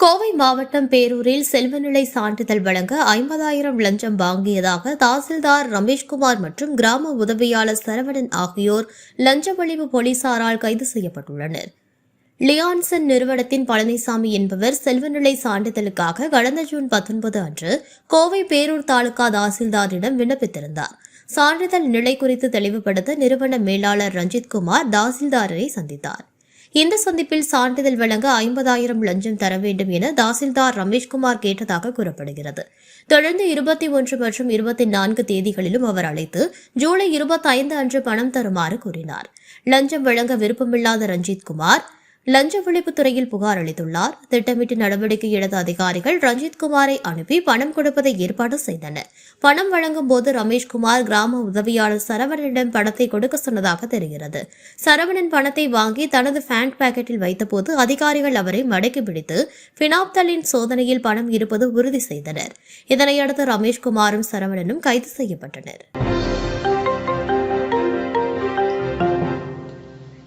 கோவை மாவட்டம் பேரூரில் செல்வநிலை சான்றிதழ் வழங்க ஐம்பதாயிரம் லஞ்சம் வாங்கியதாக தாசில்தார் ரமேஷ்குமார் மற்றும் கிராம உதவியாளர் சரவணன் ஆகியோர் லஞ்ச ஒழிவு போலீசாரால் கைது செய்யப்பட்டுள்ளனர். லியான்சன் நிறுவனத்தின் பழனிசாமி என்பவர் செல்வநிலை சான்றிதழுக்காக கடந்த ஜூன் பத்தொன்பது அன்று கோவை பேரூர் தாலுகா தாசில்தாரிடம் விண்ணப்பித்திருந்தார். சான்றிதழ் நிலை குறித்து தெளிவுபடுத்த நிறுவன மேலாளர் ரஞ்சித்குமார் தாசில்தாரரை சந்தித்தார். இந்த சந்திப்பில் சான்றிதழ் வழங்க ஐம்பதாயிரம் லஞ்சம் தர வேண்டும் என தாசில்தார் ரமேஷ்குமார் கேட்டதாக கூறப்படுகிறது. தொடர்ந்து இருபத்தி ஒன்று மற்றும் இருபத்தி நான்கு தேதிகளிலும் அவர் அழைத்து ஜூலை இருபத்தைந்து அன்று பணம் தருமாறு கூறினார். லஞ்சம் வழங்க விருப்பமில்லாத ரஞ்சித்குமார் லஞ்ச ஒழிப்புத் துறையில் புகார் அளித்துள்ளார். திட்டமிட்டு நடவடிக்கை எடுத்த அதிகாரிகள் ரஞ்சித் குமாரை அனுப்பி பணம் கொடுப்பதை ஏற்பாடு செய்தனர். பணம் வழங்கும் போது ரமேஷ்குமார் கிராம உதவியாளர் சரவணனிடம் பணத்தை கொடுக்க சொன்னதாக தெரிகிறது. சரவணன் பணத்தை வாங்கி தனது ஃபேண்ட் பாக்கெட்டில் வைத்தபோது அதிகாரிகள் அவரை மடக்கி பிடித்து பினாப்தலின் சோதனையில் பணம் இருப்பது உறுதி செய்தனர். இதனையடுத்து ரமேஷ்குமாரும் சரவணனும் கைது செய்யப்பட்டனர்.